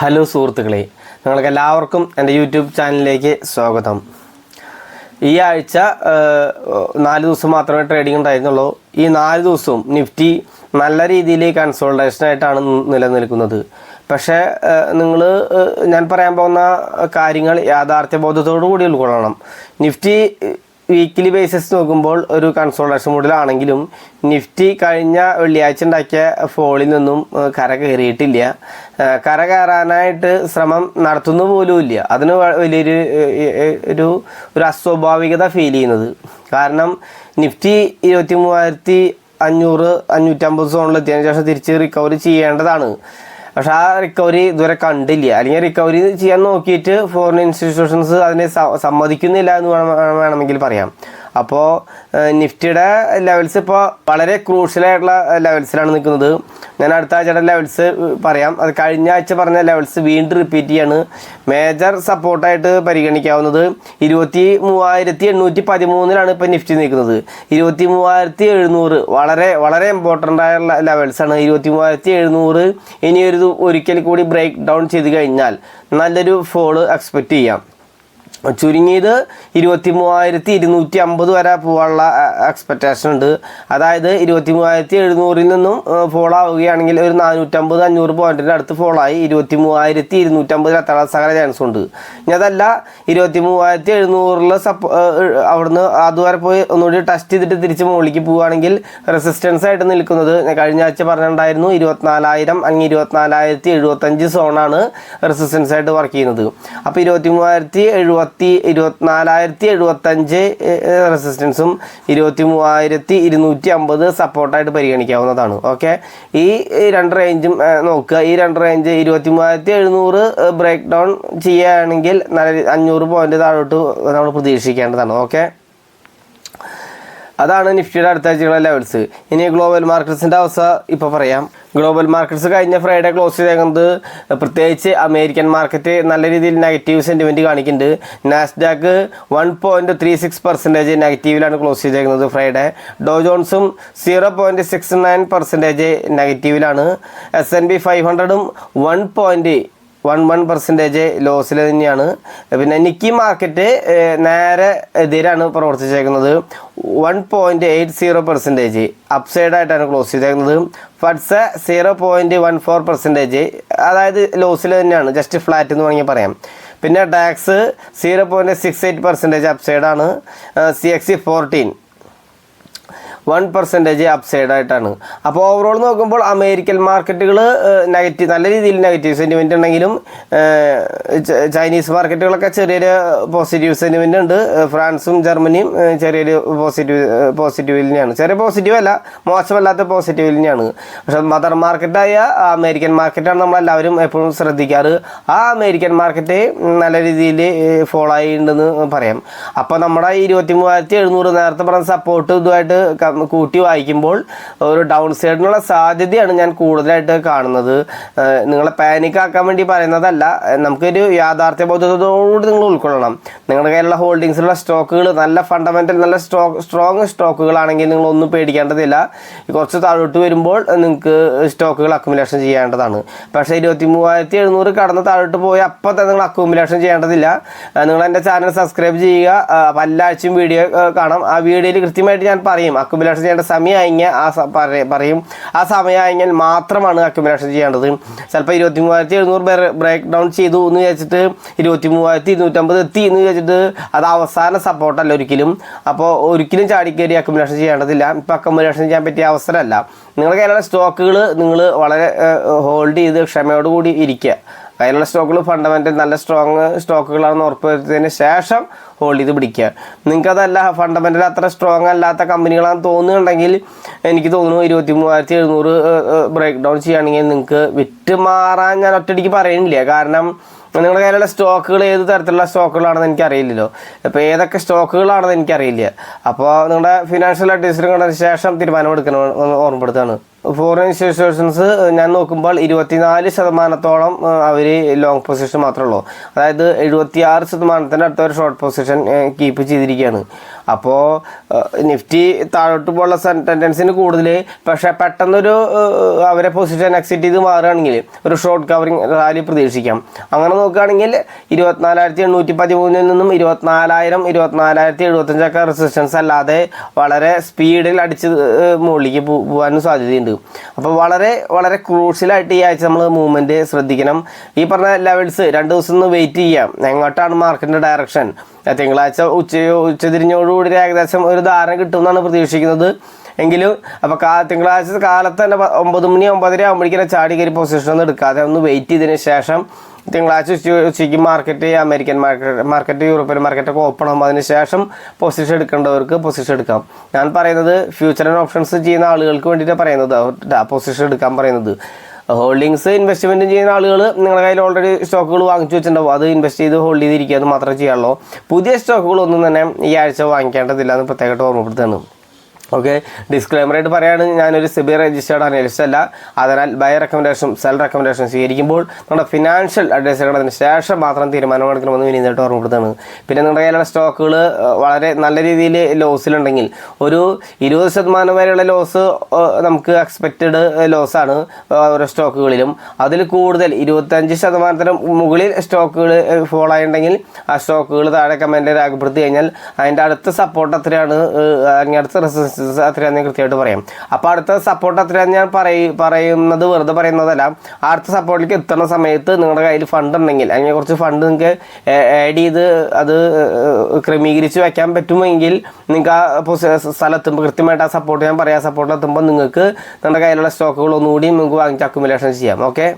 Hello സുഹൃത്തുക്കളെ നിങ്ങൾക്ക് എല്ലാവർക്കും എന്റെ യൂട്യൂബ് ചാനലിലേക്ക് സ്വാഗതം. ഈ ആഴ്ച നാല് ദിവസം മാത്രമേ ട്രേഡിംഗ് ഉണ്ടായിരുന്നുള്ളൂ. ഈ നാല് ദിവസവും നിഫ്റ്റി നല്ല രീതിയിൽ കൺസോൾട്ടേഷനായിട്ടാണ് നിലനിൽക്കുന്നത്. പക്ഷേ നിങ്ങൾ ഞാൻ പറയാൻ പോകുന്ന കാര്യങ്ങൾ യാഥാർത്ഥ്യബോധത്തോടു കൂടി ഉൾക്കൊള്ളണം. നിഫ്റ്റി വീക്കിലി ബേസിസ് നോക്കുമ്പോൾ ഒരു കൺസോൾട്ടേഷൻ മോഡിലാണെങ്കിലും നിഫ്റ്റി കഴിഞ്ഞ വെള്ളിയാഴ്ച ഉണ്ടാക്കിയ ഫോളിൽ നിന്നും കര കയറിയിട്ടില്ല. കര കയറാനായിട്ട് ശ്രമം നടത്തുന്നു പോലുമില്ല അതിന് വലിയൊരു ഒരു ഒരു അസ്വാഭാവികത ഫീൽ ചെയ്യുന്നത്. കാരണം നിഫ്റ്റി ഇരുപത്തി മൂവായിരത്തി അഞ്ഞൂറ് അഞ്ഞൂറ്റമ്പത് സോണിലെത്തിയതിനു ശേഷം തിരിച്ച് റിക്കവർ ചെയ്യേണ്ടതാണ്. പക്ഷെ ആ റിക്കവറി ഇതുവരെ കണ്ടില്ല. അല്ലെങ്കിൽ റിക്കവറി ചെയ്യാൻ നോക്കിയിട്ട് ഫോറിൻ ഇൻസ്റ്റിറ്റ്യൂഷൻസ് അതിനെ സമ്മതിക്കുന്നില്ല എന്ന് വേണം വേണമെങ്കിൽ പറയാം. അപ്പോൾ നിഫ്റ്റിയുടെ ലെവൽസ് ഇപ്പോൾ വളരെ ക്രൂഷ്യലായിട്ടുള്ള ലെവൽസിലാണ് നിൽക്കുന്നത്. ഞാൻ അടുത്ത ആഴ്ചയുടെ ലെവൽസ് പറയാം. അത് കഴിഞ്ഞ ആഴ്ച പറഞ്ഞ ലെവൽസ് വീണ്ടും റിപ്പീറ്റ് ചെയ്യാണ്. മേജർ സപ്പോർട്ടായിട്ട് പരിഗണിക്കാവുന്നത് ഇരുപത്തി മൂവായിരത്തി എണ്ണൂറ്റി പതിമൂന്നിലാണ് ഇപ്പോൾ നിഫ്റ്റി നിൽക്കുന്നത്. ഇരുപത്തി മൂവായിരത്തി എഴുന്നൂറ് വളരെ വളരെ ഇമ്പോർട്ടന്റ് ആയുള്ള ലെവൽസാണ് ഇരുപത്തി മൂവായിരത്തി എഴുന്നൂറ് ഇനിയൊരു ഒരു ഒരിക്കൽ കൂടി ബ്രേക്ക് ഡൗൺ ചെയ്ത് കഴിഞ്ഞാൽ നല്ലൊരു ഫോൾ എക്സ്പെക്റ്റ് ചെയ്യാം. ചുരുങ്ങിയത് ഇരുപത്തി മൂവായിരത്തി ഇരുന്നൂറ്റി അമ്പത് വരെ പോകാനുള്ള എക്സ്പെക്റ്റേഷൻ ഉണ്ട്. അതായത് ഇരുപത്തി മൂവായിരത്തി എഴുന്നൂറിൽ നിന്നും ഫോളോ ആവുകയാണെങ്കിൽ ഒരു നാനൂറ്റമ്പത് അഞ്ഞൂറ് പോയിന്റിന്റെ അടുത്ത് ഫോളോ ആയി. ഇരുപത്തി മൂവായിരത്തി ഇരുന്നൂറ്റമ്പതിൽ എത്താനുള്ള സകല ചാൻസ് ഉണ്ട്. ഇനി അതല്ല ഇരുപത്തി മൂവായിരത്തി എഴുന്നൂറിൽ സപ്പോ അവിടുന്ന് അതുവരെ പോയി ഒന്നുകൂടി ടെസ്റ്റ് ചെയ്തിട്ട് തിരിച്ച് മുകളിലേക്ക് പോവുകയാണെങ്കിൽ റെസിസ്റ്റൻസ് ആയിട്ട് നിൽക്കുന്നത് ഞാൻ കഴിഞ്ഞ ആഴ്ച പറഞ്ഞിട്ടുണ്ടായിരുന്നു ഇരുപത്തിനാലായിരം അല്ലെങ്കിൽ ഇരുപത്തിനാലായിരത്തി എഴുപത്തഞ്ച് സോണാണ് റെസിസ്റ്റൻസ് ആയിട്ട് വർക്ക് ചെയ്യുന്നത്. അപ്പോൾ ഇരുപത്തി മൂവായിരത്തി എഴുപത്തി ഇരുപത്തിനാലായിരത്തി എഴുപത്തഞ്ച് റെസിസ്റ്റൻസും ഇരുപത്തി മൂവായിരത്തി ഇരുന്നൂറ്റി അമ്പത് സപ്പോർട്ടായിട്ട് പരിഗണിക്കാവുന്നതാണ്. ഓക്കെ ഈ രണ്ട് റേഞ്ചും നോക്കുക. ഈ രണ്ട് റേഞ്ച് ഇരുപത്തി മൂവായിരത്തി എഴുന്നൂറ് ബ്രേക്ക് ഡൗൺ ചെയ്യുകയാണെങ്കിൽ നല്ല അഞ്ഞൂറ് പോയിന്റ് താഴോട്ട് നമ്മൾ പ്രതീക്ഷിക്കേണ്ടതാണ്. ഓക്കെ അതാണ് നിഫ്റ്റിയുടെ അടുത്ത ആഴ്ചയുള്ള ലെവൽസ് ഇനി ഗ്ലോബൽ മാർക്കറ്റ്സിന്റെ അവസ്ഥ ഇപ്പോൾ പറയാം. ഗ്ലോബൽ മാർക്കറ്റ്സ് കഴിഞ്ഞ ഫ്രൈഡേ ക്ലോസ് ചെയ്തേക്കുന്നത് പ്രത്യേകിച്ച് അമേരിക്കൻ മാർക്കറ്റ് നല്ല രീതിയിൽ നെഗറ്റീവ് സെന്റിമെന്റ് കാണിക്കുന്നുണ്ട്. Nasdaq one point three six percentage നെഗറ്റീവിലാണ് close ചെയ്തേക്കുന്നത് Friday Dow ജോൺസും zero point six nine percentage നെഗറ്റീവിലാണ് S and P five ഹൺഡ്രഡും one point one one percentage ലോസിൽ തന്നെയാണ്. പിന്നെ Nikkei market നേരെ എതിരാണ് പ്രവർത്തിച്ചേക്കുന്നത്. One point eight zero percentage അപ്സൈഡായിട്ടാണ് close ചെയ്തേക്കുന്നത്. FTSE zero point one four percentage അതായത് ലോസിൽ തന്നെയാണ്. Just flat എന്ന് വേണമെങ്കിൽ പറയാം. പിന്നെ DAX zero point six eight percentage അപ്സൈഡാണ് C X C fourteen one percentage upside ആയിട്ടാണ്. അപ്പോൾ ഓവറോൾ നോക്കുമ്പോൾ അമേരിക്കൻ മാർക്കറ്റുകൾ നെഗറ്റീവ് നല്ല രീതിയിൽ നെഗറ്റീവ് സെന്റിമെന്റ് ഉണ്ടെങ്കിലും ചൈനീസ് മാർക്കറ്റുകളൊക്കെ ചെറിയൊരു പോസിറ്റീവ് സെന്റിമെന്റ് ഉണ്ട്. ഫ്രാൻസും ജർമ്മനിയും ചെറിയൊരു പോസിറ്റീവ് പോസിറ്റീവ് തന്നെയാണ്. ചെറിയ പോസിറ്റീവ് അല്ല മോശമല്ലാത്ത പോസിറ്റീവ് തന്നെയാണ്. പക്ഷേ മദർ മാർക്കറ്റായ അമേരിക്കൻ മാർക്കറ്റാണ് നമ്മളെല്ലാവരും എപ്പോഴും ശ്രദ്ധിക്കാറ്. ആ അമേരിക്കൻ മാർക്കറ്റ് നല്ല രീതിയിൽ ഫോളോ ആയിട്ടുണ്ടെന്ന് പറയാം. അപ്പോൾ നമ്മുടെ ഇരുപത്തി മൂവായിരത്തി എഴുന്നൂറ് നേരത്തെ പറഞ്ഞ സപ്പോർട്ട് ഇതുമായിട്ട് കൂട്ടി വായിക്കുമ്പോൾ ഒരു ഡൗൺ സൈഡിനുള്ള സാധ്യതയാണ് ഞാൻ കൂടുതലായിട്ട് കാണുന്നത്. നിങ്ങളെ പാനിക് ആക്കാൻ വേണ്ടി പറയുന്നതല്ല. നമുക്കൊരു യാഥാർത്ഥ്യ ബോധത്തോടുകൂടി നിങ്ങൾ ഉൾക്കൊള്ളണം. നിങ്ങളുടെ കയ്യിലുള്ള ഹോൾഡിങ്സിലുള്ള സ്റ്റോക്കുകൾ നല്ല ഫണ്ടമെന്റൽ നല്ല സ്റ്റോക്ക് സ്ട്രോങ് സ്റ്റോക്കുകളാണെങ്കിൽ നിങ്ങൾ ഒന്നും പേടിക്കേണ്ടതില്ല. കുറച്ച് താഴോട്ട് വരുമ്പോൾ നിങ്ങൾക്ക് സ്റ്റോക്കുകൾ അക്കുമുലേഷൻ ചെയ്യേണ്ടതാണ്. പക്ഷേ ഇരുപത്തി മൂവായിരത്തി എഴുന്നൂറ് കടന്ന് താഴോട്ട് പോയി അപ്പം തന്നെ നിങ്ങൾ അക്കുമുലേഷൻ ചെയ്യേണ്ടതില്ല. നിങ്ങൾ എന്റെ ചാനൽ സബ്സ്ക്രൈബ് ചെയ്യുക. അപ്പോൾ എല്ലാ ആഴ്ചയും വീഡിയോ കാണാം. ആ വീഡിയോയിൽ കൃത്യമായിട്ട് ഞാൻ പറയും. അക്കുമുലേഷൻ ചെയ്യേണ്ട സമയമായെങ്കിൽ ആ പറയും ആ സമയമായെങ്കിൽ മാത്രമാണ് അക്യുമുലേഷൻ ചെയ്യേണ്ടത്. ചിലപ്പോൾ ഇരുപത്തി മൂവായിരത്തി എഴുന്നൂറ് ബ്രേക്ക് ഡൗൺ ചെയ്തു എന്ന് വെച്ചിട്ട് ഇരുപത്തി മൂവായിരത്തി ഇരുന്നൂറ്റമ്പത് എത്തി എന്ന് വെച്ചിട്ട് അത് അവസാന സപ്പോർട്ടല്ല ഒരിക്കലും. അപ്പോൾ ഒരിക്കലും ചാടിക്കയറി അക്യുമുലേഷൻ ചെയ്യേണ്ടതില്ല. ഇപ്പോൾ അക്യുമുലേഷൻ ചെയ്യാൻ പറ്റിയ അവസരമല്ല. നിങ്ങളുടെ കയ്യിലുള്ള സ്റ്റോക്കുകൾ നിങ്ങൾ വളരെ ഹോൾഡ് ചെയ്ത് ക്ഷമയോടുകൂടി ഇരിക്കുക കയ്യിലുള്ള സ്റ്റോക്കുകൾ ഫണ്ടമെന്റൽ നല്ല സ്ട്രോങ് സ്റ്റോക്കുകളാണെന്ന് ഉറപ്പുവരുത്തിയതിന് ശേഷം ഹോൾഡ് ചെയ്ത് പിടിക്കുക. നിങ്ങൾക്കതല്ല ഫണ്ടമെന്റൽ അത്ര സ്ട്രോങ് അല്ലാത്ത കമ്പനികളാണെന്ന് തോന്നുന്നുണ്ടെങ്കിൽ എനിക്ക് തോന്നുന്നു ഇരുപത്തി മൂവായിരത്തി എഴുന്നൂറ് ബ്രേക്ക് ഡൗൺ ചെയ്യുകയാണെങ്കിൽ നിങ്ങൾക്ക് വിറ്റ് മാറാൻ ഞാൻ ഒറ്റയടിക്ക് പറയുന്നില്ല. കാരണം നിങ്ങളുടെ കയ്യിലുള്ള സ്റ്റോക്കുകൾ ഏത് തരത്തിലുള്ള സ്റ്റോക്കുകളാണെന്ന് എനിക്കറിയില്ലല്ലോ. ഇപ്പോൾ ഏതൊക്കെ സ്റ്റോക്കുകളാണെന്ന് എനിക്കറിയില്ല. അപ്പോൾ നിങ്ങളുടെ ഫിനാൻഷ്യൽ അഡ്വൈസറും കണ്ടതിന് ശേഷം തീരുമാനമെടുക്കണം ഓർമ്മപ്പെടുത്തുകയാണ്. ഫോറിൻ ഇൻസ്റ്റിറ്റ്യൂഷൻസ് ഞാൻ നോക്കുമ്പോൾ ഇരുപത്തിനാല് ശതമാനത്തോളം അവർ ലോങ് പൊസിഷൻ മാത്രമേ ഉള്ളൂ അതായത് എഴുപത്തിയാറ് ശതമാനത്തിന്റെ അടുത്ത ഒരു ഷോർട്ട് പൊസിഷൻ കീപ്പ് ചെയ്തിരിക്കുകയാണ്. അപ്പോൾ നിഫ്റ്റി താഴോട്ട് പോലുള്ള ടെൻഡൻസിന് കൂടുതൽ പക്ഷേ പെട്ടെന്നൊരു അവരെ പൊസിഷൻ എക്സിറ്റ് ചെയ്ത് മാറുകയാണെങ്കിൽ ഒരു ഷോർട്ട് കവറിങ് റാലി പ്രതീക്ഷിക്കാം. അങ്ങനെ നോക്കുകയാണെങ്കിൽ ഇരുപത്തിനാലായിരത്തി എണ്ണൂറ്റി പതിമൂന്നിൽ നിന്നും ഇരുപത്തിനാലായിരം ഇരുപത്തിനാലായിരത്തി എഴുപത്തഞ്ചൊക്കെ റെസിസ്റ്റൻസ് അല്ലാതെ വളരെ സ്പീഡിൽ അടിച്ച് മുകളിലേക്ക് പോകാനും സാധ്യതയുണ്ട്. അപ്പോൾ വളരെ വളരെ ക്രൂഷ്യലായിട്ട് ഈ ആഴ്ച നമ്മൾ മൂവ്മെന്റ് ശ്രദ്ധിക്കണം. ഈ പറഞ്ഞ ലെവൽസ് രണ്ട് ദിവസം ഒന്ന് വെയിറ്റ് ചെയ്യാം. എങ്ങോട്ടാണ് മാർക്കറ്റിന്റെ ഡയറക്ഷൻ തിങ്കളാഴ്ച ഉച്ച ഉച്ചതിരിഞ്ഞോടുകൂടി ഏകദേശം ഒരു ധാരണ കിട്ടുമെന്നാണ് പ്രതീക്ഷിക്കുന്നത്. എങ്കിലും അപ്പോൾ കാ തിങ്കളാഴ്ച കാലത്ത് തന്നെ ഒമ്പത് മണി ഒമ്പതര ആകുമ്പോഴേക്കും ചാടി കയറി പൊസിഷൻ ഒന്നും എടുക്കാതെ ഒന്ന് വെയിറ്റ് ചെയ്തതിന് ശേഷം തിങ്കളാഴ്ച ഉച്ച ഉച്ചയ്ക്ക് market American market market European മാർക്കറ്റൊക്കെ open ആകുമ്പോൾ അതിന് ശേഷം പൊസിഷൻ എടുക്കേണ്ടവർക്ക് പൊസിഷൻ എടുക്കാം. ഞാൻ പറയുന്നത് ഫ്യൂച്ചർ ആൻഡ് ഓപ്ഷൻസ് ചെയ്യുന്ന ആളുകൾക്ക് വേണ്ടിയിട്ടാണ് പറയുന്നത്. പൊസിഷൻ എടുക്കാൻ പറയുന്നത്. ഹോൾഡിങ്സ് ഇൻവെസ്റ്റ്മെന്റ് ചെയ്യുന്ന ആളുകൾ നിങ്ങളുടെ കയ്യിൽ ഓൾറെഡി സ്റ്റോക്കുകൾ വാങ്ങിച്ചു വെച്ചിട്ടുണ്ടാവും. അത് ഇൻവെസ്റ്റ് ചെയ്ത് ഹോൾഡ് ചെയ്തിരിക്കുക അത് മാത്രമേ ചെയ്യാനുള്ളൂ പുതിയ സ്റ്റോക്കുകളൊന്നും തന്നെ ഈ ആഴ്ച വാങ്ങിക്കേണ്ടതില്ല എന്ന് പ്രത്യേകമായിട്ട് ഓർമ്മപ്പെടുത്തുകയാണ്. ഓക്കെ ഡിസ്ക്ലൈമറായിട്ട് പറയുകയാണ് ഞാനൊരു സെബി രജിസ്റ്റേർഡ് അനലിസ്റ്റ് അല്ല. അതിനാൽ ബൈ റെക്കമെൻഡേഷനും സെൽ റെക്കമെൻഡേഷനും സ്വീകരിക്കുമ്പോൾ നമ്മുടെ ഫിനാൻഷ്യൽ അഡ്വൈസ് എടുക്കുന്നതിന് ശേഷം മാത്രം തീരുമാനമെടുക്കണമെന്ന് വിനീതമായിട്ട് ഓർമ്മപ്പെടുത്തുകയാണ്. പിന്നെ നിങ്ങളുടെ കയ്യിലുള്ള സ്റ്റോക്കുകൾ വളരെ നല്ല രീതിയിൽ ലോസിലുണ്ടെങ്കിൽ ഒരു ഇരുപത് ശതമാനം വരെയുള്ള ലോസ് നമുക്ക് എക്സ്പെക്റ്റഡ് ലോസാണ് ഓരോ സ്റ്റോക്കുകളിലും അതിൽ കൂടുതൽ ഇരുപത്തഞ്ച് ശതമാനത്തിന് മുകളിൽ സ്റ്റോക്കുകൾ ഫോളോ ആയിട്ടുണ്ടെങ്കിൽ ആ സ്റ്റോക്കുകൾ താഴെ കമന്റ് രേഖപ്പെടുത്തി കഴിഞ്ഞാൽ അതിന്റെ അടുത്ത സപ്പോർട്ട് എത്രയാണ് അതിന്റെ അടുത്ത റെസിസ്റ്റൻസ് എത്രയാണെന്ന് കൃത്യമായിട്ട് പറയാം. അപ്പോൾ അടുത്ത സപ്പോർട്ട് അത്രയാണ് ഞാൻ പറയ പറയുന്നത് വെറുതെ പറയുന്നതല്ല. അടുത്ത സപ്പോർട്ടിലേക്ക് എത്തുന്ന സമയത്ത് നിങ്ങളുടെ കയ്യിൽ ഫണ്ട് ഉണ്ടെങ്കിൽ അല്ലെങ്കിൽ കുറച്ച് ഫണ്ട് നിങ്ങൾക്ക് ആഡ് ചെയ്ത് അത് ക്രമീകരിച്ച് വയ്ക്കാൻ പറ്റുമെങ്കിൽ നിങ്ങൾക്ക് ആ സ്ഥലത്തുമ്പോൾ കൃത്യമായിട്ട് ആ സപ്പോർട്ട് ഞാൻ പറയാം. സപ്പോർട്ടിലെത്തുമ്പോൾ നിങ്ങൾക്ക് നിങ്ങളുടെ കയ്യിലുള്ള സ്റ്റോക്കുകൾ ഒന്നുകൂടി നിങ്ങൾക്ക് വാങ്ങിച്ച് അക്കുമുലേഷൻ ചെയ്യാം. ഓക്കെ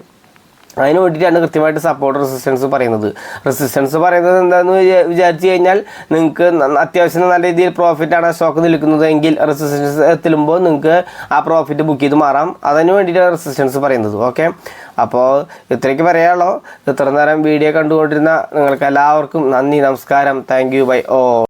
അതിന് വേണ്ടിയിട്ടാണ് കൃത്യമായിട്ട് സപ്പോർട്ട് റെസിസ്റ്റൻസ് പറയുന്നത്. റെസിസ്റ്റൻസ് പറയുന്നത് എന്താണെന്ന് വിചാ- വിചാരിച്ചു കഴിഞ്ഞാൽ നിങ്ങൾക്ക് അത്യാവശ്യം നല്ല രീതിയിൽ പ്രോഫിറ്റ് ആണ് സ്റ്റോക്ക് നിൽക്കുന്നത് എങ്കിൽ റെസിസ്റ്റൻസ് എത്തുമ്പോൾ നിങ്ങൾക്ക് ആ പ്രോഫിറ്റ് ബുക്ക് ചെയ്ത് മാറാം. അതിന് വേണ്ടിയിട്ടാണ് റെസിസ്റ്റൻസ് പറയുന്നത്. ഓക്കെ അപ്പോൾ ഇത്രയ്ക്ക് പറയാമല്ലോ ഇത്ര നേരം വീഡിയോ കണ്ടുകൊണ്ടിരുന്ന നിങ്ങൾക്ക് എല്ലാവർക്കും നന്ദി നമസ്കാരം. Thank you bye oh.